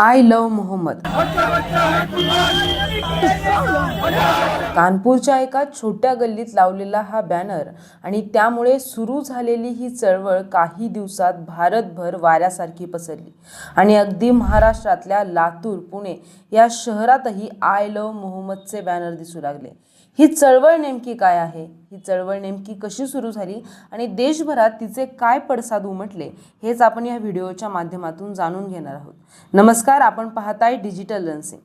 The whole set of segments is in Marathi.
I love Mohammed. कानपूरच्या एका छोट्या गल्लीत लावलेला हा बॅनर आणि त्यामुळे सुरू झालेली ही चळवळ काही दिवसात भारतभर वाऱ्यासारखी पसरली. आणि अगदी महाराष्ट्रातल्या लातूर पुणे या शहरातही आय लव मोहम्मदचे बॅनर दिसू लागले. ही चळवळ नेमकी काय आहे? ही चळवळ नेमकी कशी सुरू झाली? आणि देशभरात तिचे काय पडसाद उमटले? हेच आपण या व्हिडिओच्या माध्यमातून जाणून घेणार आहोत. नमस्कार आपण पाहताय डिजिटल लन्सिंग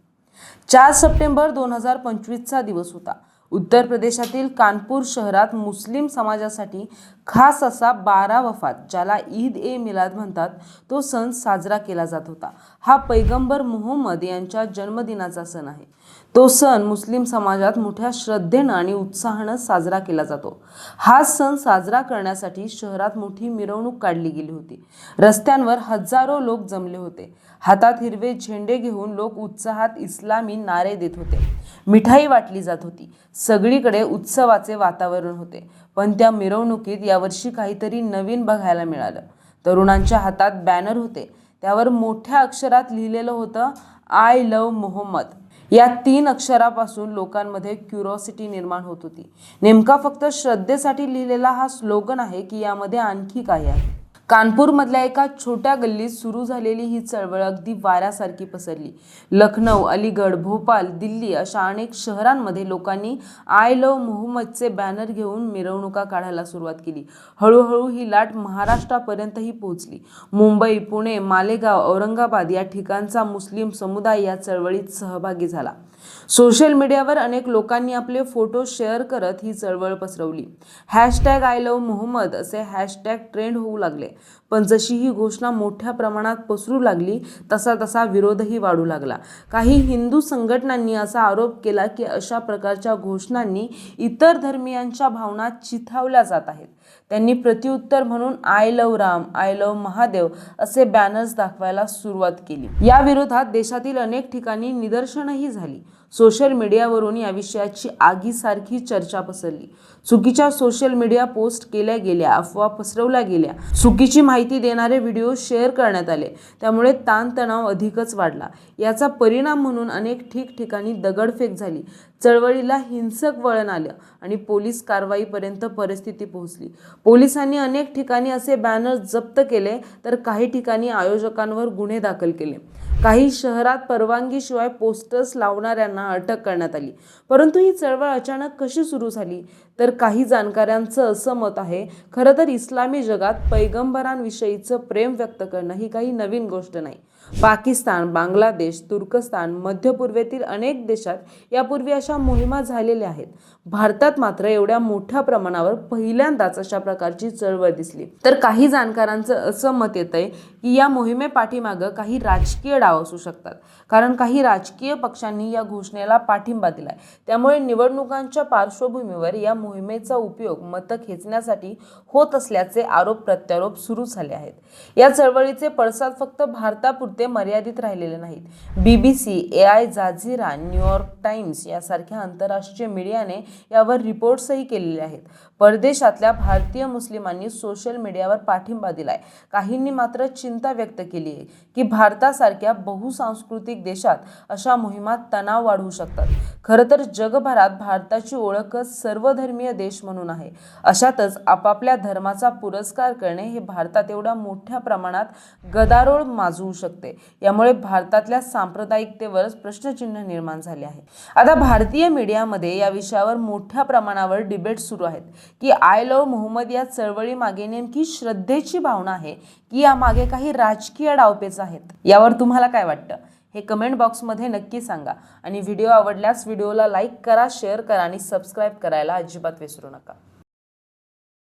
चार सप्टेंबर दोन हजार पंचवीसचा दिवस होता. उत्तर प्रदेशातील कानपूर शहरात मुस्लिम समाजासाठी खास असा बारा वफात ज्याला ईद ए मिलाद म्हणतात तो सण साजरा केला जात होता. हा पैगंबर मोहम्मद यांच्या जन्मदिनाचा सण आहे. तो सण मुस्लिम समाजात मोठ्या श्रद्धेनं आणि उत्साहानं साजरा केला जातो. हा सण साजरा करण्यासाठी शहरात मोठी मिरवणूक काढली गेली होती. रस्त्यांवर हजारो लोक जमले होते. हातात हिरवे झेंडे घेऊन लोक उत्साहात इस्लामी नारे देत होते. मिठाई वाटली जात होती. सगळीकडे उत्सवाचे वातावरण होते. पण त्या मिरवणुकीत यावर्षी काहीतरी नवीन बघायला मिळालं. तरुणांच्या हातात बॅनर होते. त्यावर मोठ्या अक्षरात लिहिलेलं होतं आय लव मोहम्मद. या तीन अक्षरापासून लोकांमध्ये क्युरॉसिटी निर्माण होत होती. नेमका फक्त श्रद्धेसाठी लिहिलेला हा स्लोगन आहे की यामध्ये आणखी काय आहे? कानपूरमधल्या एका छोट्या गल्लीत सुरू झालेली ही चळवळ अगदी वाऱ्यासारखी पसरली. लखनौ अलीगड भोपाल दिल्ली अशा अनेक शहरांमध्ये लोकांनी आय लव मोहम्मदचे बॅनर घेऊन मिरवणुका काढायला सुरुवात केली. हळूहळू ही लाट महाराष्ट्रापर्यंतही पोहोचली. मुंबई पुणे मालेगाव औरंगाबाद या ठिकाणचा मुस्लिम समुदाय या चळवळीत सहभागी झाला. सोशल मीडियावर अनेक लोकांनी आपले फोटो शेअर करत ही चळवळ पसरवली. हॅशटॅग आय लव मोहम्मद असे हॅशटॅग ट्रेंड होऊ लागले. पण जशी ही घोषणा मोठ्या प्रमाणात पसरू लागली तसा तसा विरोधही वाढू लागला. काही हिंदू संघटनांनी असा आरोप केला की अशा प्रकारच्या घोषणांनी इतर धर्मियांच्या भावना चिथावल्या जात आहेत. त्यांनी प्रत्युत्तर म्हणून I love Ram I love Mahadev असे बॅनर्स दाखवायला सुरुवात केली. या विरोधात देशातील अनेक ठिकाणी निदर्शनही झाली. सोशल मीडियावरून या विषयाची आगीसारखी चर्चा पसरली. चुकीच्या सोशल मीडिया पोस्ट केल्या गेल्या अफवा पसरवल्या गेल्या. चुकीची माहिती देणारे व्हिडिओ शेअर करण्यात आले. त्यामुळे ताणतणाव अधिकच वाढला. याचा परिणाम म्हणून अनेक ठिकठिकाणी दगडफेक झाली. चळवळीला हिंसक वळण आलं आणि पोलीस कारवाईपर्यंत परिस्थिती पोहोचली. पोलिसांनी अनेक ठिकाणी असे बॅनर जप्त केले तर काही ठिकाणी आयोजकांवर गुन्हे दाखल केले. काही शहरात परवानगीशिवाय पोस्टर्स लावणाऱ्यांना अटक करण्यात आली. परंतु ही चळवळ अचानक कशी सुरू झाली? तर काही जाणकारांचं असं मत आहे खरं तर इस्लामी जगात पैगंबरांविषयीचं प्रेम व्यक्त करणं ही काही नवीन गोष्ट नाही. पाकिस्तान बांगलादेश तुर्कस्तान मध्य पूर्वेतील अनेक देशात यापूर्वी अशा मोहिमा झालेल्या आहेत. भारतात मात्र एवढ्या मोठ्या प्रमाणावर पहिल्यांदाच अशा प्रकारची चळवळ दिसली. तर काही जाणकारांचं असं मत येत आहे की या मोहिमेपाठीमागं काही राजकीय डाव असू शकतात. कारण काही राजकीय पक्षांनी या घोषणेला पाठिंबा दिलाय. त्यामुळे निवडणुकांच्या पार्श्वभूमीवर या मोहिमेचा उपयोग मतं खेचण्यासाठी होत असल्याचे आरोप प्रत्यारोप सुरू झाले आहेत. या चळवळीचे पडसाद फक्त भारतापुरते मर्यादित राहिलेले नाहीत. BBC Al Jazeera New York Times यासारख्या आंतरराष्ट्रीय मीडियाने यावर रिपोर्ट्सही केलेले आहेत. परदेशातल्या भारतीय मुस्लिमांनी सोशल मीडियावर पाठिंबा दिलाय. काहींनी मात्र चिंता व्यक्त केली आहे की भारतासारख्या बहुसांस्कृतिक देशात अशा मोहिमा तणाव वाढवू शकतात. खरं तर जगभरात भारताची ओळखच सर्वधर्मीय देश म्हणून आहे. अशातच आपापल्या धर्माचा पुरस्कार करणे हे भारतात एवढ्या मोठ्या प्रमाणात गदारोळ माजवू शकते. यामुळे भारतातल्या सांप्रदायिकतेवरच प्रश्नचिन्ह निर्माण झाले आहे. आता भारतीय मीडियामध्ये या विषयावर मोठ्या प्रमाणावर डिबेट सुरू आहेत की आय लव्ह मोहम्मद या चळवळी मागे नेमकी श्रद्धेची भावना आहे की यामागे काही राजकीय डावपेच आहेत. यावर तुम्हाला काय वाटतं? हे कमेंट बॉक्समध्ये नक्की सांगा. आणि व्हिडिओ आवडल्यास व्हिडिओला लाईक करा शेअर करा आणि सबस्क्राईब करायला अजिबात विसरू नका.